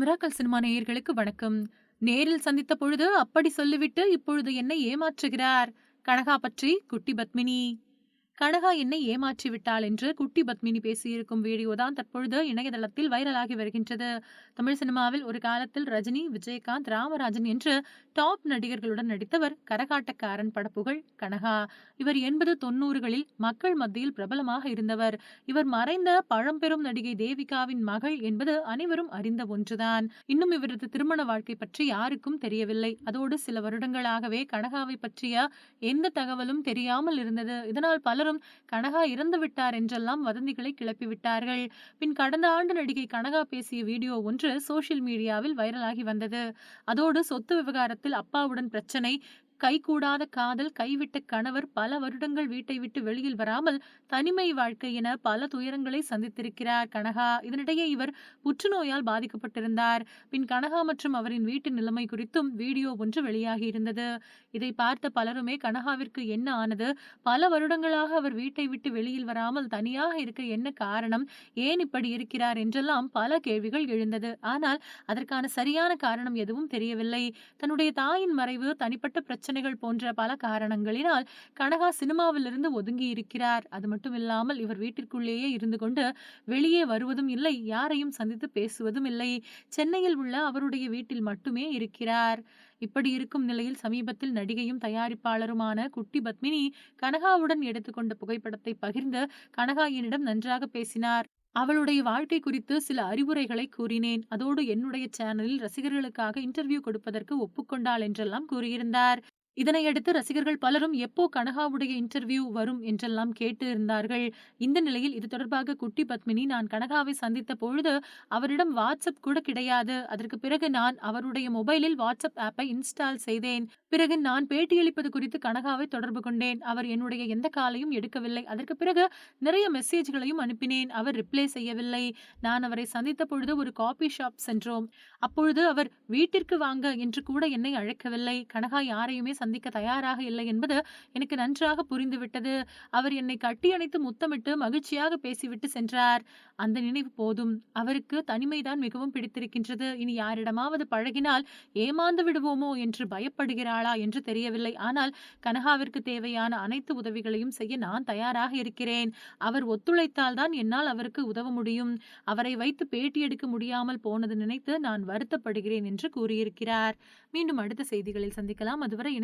Miracle cinema நேயர்களுக்கு வணக்கம். நேரில் சந்தித்த பொழுது அப்படி சொல்லிவிட்டு, இப்பொழுது என்னை ஏமாற்றுகிறார். கனகா பற்றி குட்டி பத்மினி கனகா என்னை ஏமாற்றி விட்டாள் என்று குட்டி பத்மினி பேசியிருக்கும் வீடியோ தான் தற்பொழுது இணையதளத்தில் வைரலாகி வருகின்றது. தமிழ் சினிமாவில் ஒரு காலத்தில் ரஜினி, விஜயகாந்த், ராமராஜன் என்று டாப் நடிகர்களுடன் நடித்தவர் கரகாட்டக்காரன் படப்புகழ் கனகா. இவர் எண்பது, தொன்னூறுகளில் மக்கள் மத்தியில் பிரபலமாக இருந்தவர். இவர் மறைந்த பழம்பெரும் நடிகை தேவிகாவின் மகள் என்பது அனைவரும் அறிந்த ஒன்றுதான். இன்னும் இவரது திருமண வாழ்க்கை பற்றி யாருக்கும் தெரியவில்லை. அதோடு சில வருடங்களாகவே கனகாவை பற்றிய எந்த தகவலும் தெரியாமல் இருந்தது. இதனால் பலரும் கனகா இறந்து விட்டார் என்றெல்லாம் வதந்திகளை கிளப்பிவிட்டார்கள். பின் கடந்த ஆண்டு நடிகை கனகா பேசிய வீடியோ ஒன்று சோசியல் மீடியாவில் வைரலாகி வந்தது. அதோடு சொத்து விவகாரத்தில் அப்பாவுடன் பிரச்சனை, கைகூடாத காதல், கைவிட்ட கணவர், பல வருடங்கள் வீட்டை விட்டு வெளியில் வராமல் தனிமை வாழ்க்கை என பல துயரங்களை சந்தித்திருக்கிறார் கனகா. இதனிடையே இவர் புற்றுநோயால் பாதிக்கப்பட்டிருந்தார். பின் கனகா மற்றும் அவரின் வீட்டு நிலைமை குறித்தும் வீடியோ ஒன்று வெளியாகியிருந்தது. இதை பார்த்த பலருமே கனகாவிற்கு என்ன ஆனது? பல வருடங்களாக அவர் வீட்டை விட்டு வெளியில் வராமல் தனியாக இருக்க என்ன காரணம்? ஏன் இப்படி இருக்கிறார்? என்றெல்லாம் பல கேள்விகள் எழுந்தது. ஆனால் அதற்கான சரியான காரணம் எதுவும் தெரியவில்லை. தன்னுடைய தாயின் மறைவு, தனிப்பட்ட பிரச்சனை பிரச்சனைகள் போன்ற பல காரணங்களினால் கனகா சினிமாவிலிருந்து ஒதுங்கி இருக்கிறார். அது மட்டுமில்லாமல் இவர் வீட்டிற்குள்ளேயே இருந்து கொண்டு வெளியே வருவதும் இல்லை, யாரையும் சந்தித்து பேசுவதும் இல்லை. சென்னையில் உள்ள அவருடைய வீட்டில் மட்டுமே இருக்கிறார். இப்படி இருக்கும் நிலையில் சமீபத்தில் நடிகையும் தயாரிப்பாளருமான குட்டி பத்மினி கனகாவுடன் எடுத்துக்கொண்ட புகைப்படத்தை பகிர்ந்து கனகா என்னிடம் நன்றாக பேசினார். அவளுடைய வாழ்க்கை குறித்து சில அறிவுரைகளை கூறினேன். அதோடு என்னுடைய சேனலில் ரசிகர்களுக்காக இன்டர்வியூ கொடுப்பதற்கு ஒப்புக்கொண்டாள் என்றெல்லாம் கூறியிருந்தார். இதனையடுத்து ரசிகர்கள் பலரும் எப்போ கனகாவுடைய இன்டர்வியூ வரும் என்றெல்லாம் கேட்டு இருந்தார்கள். இந்த நிலையில் இது தொடர்பாக குட்டி பத்மினி நான் கனகாவை சந்தித்த பொழுது அவரிடம் வாட்ஸ்அப் கூட கிடையாது. அதற்கு பிறகு நான் அவருடைய மொபைலில் வாட்ஸ்அப் ஆப்பை இன்ஸ்டால் செய்தேன். பிறகு நான் பேட்டியளிப்பது குறித்து கனகாவை தொடர்பு கொண்டேன். அவர் என்னுடைய எந்த காலையும் எடுக்கவில்லை. அதற்கு பிறகு நிறைய மெசேஜ்களையும் அனுப்பினேன். அவர் ரிப்ளை செய்யவில்லை. நான் அவரை சந்தித்த பொழுது ஒரு காபி ஷாப் சென்றோம். அப்பொழுது அவர் வீட்டிற்கு வாங்க என்று கூட என்னை அழைக்கவில்லை. கனகா யாரையுமே சந்திக்க தயாராக இல்லை என்பது எனக்கு நன்றாக புரிந்துவிட்டது. அவர் என்னை கட்டியணைத்து முத்தமிட்டு மகிழ்ச்சியாக பேசிவிட்டு சென்றார். அந்த நினைவு போதும். அவருக்கு தனிமைதான் மிகவும் பிடித்திருக்கின்றது. இனி யாரிடமாவது பழகினால் ஏமாந்து விடுவோமோ என்று பயப்படுகிறாளா என்று தெரியவில்லை. ஆனால் கனகாவிற்கு தேவையான அனைத்து உதவிகளையும் செய்ய நான் தயாராக இருக்கிறேன். அவர் ஒத்துழைத்தால் தான் என்னால் அவருக்கு உதவ முடியும். அவரை வைத்து பேட்டி எடுக்க முடியாமல் போனது நினைத்து நான் வருத்தப்படுகிறேன் என்று கூறியிருக்கிறார். மீண்டும் அடுத்த செய்திகளில் சந்திக்கலாம். அதுவரை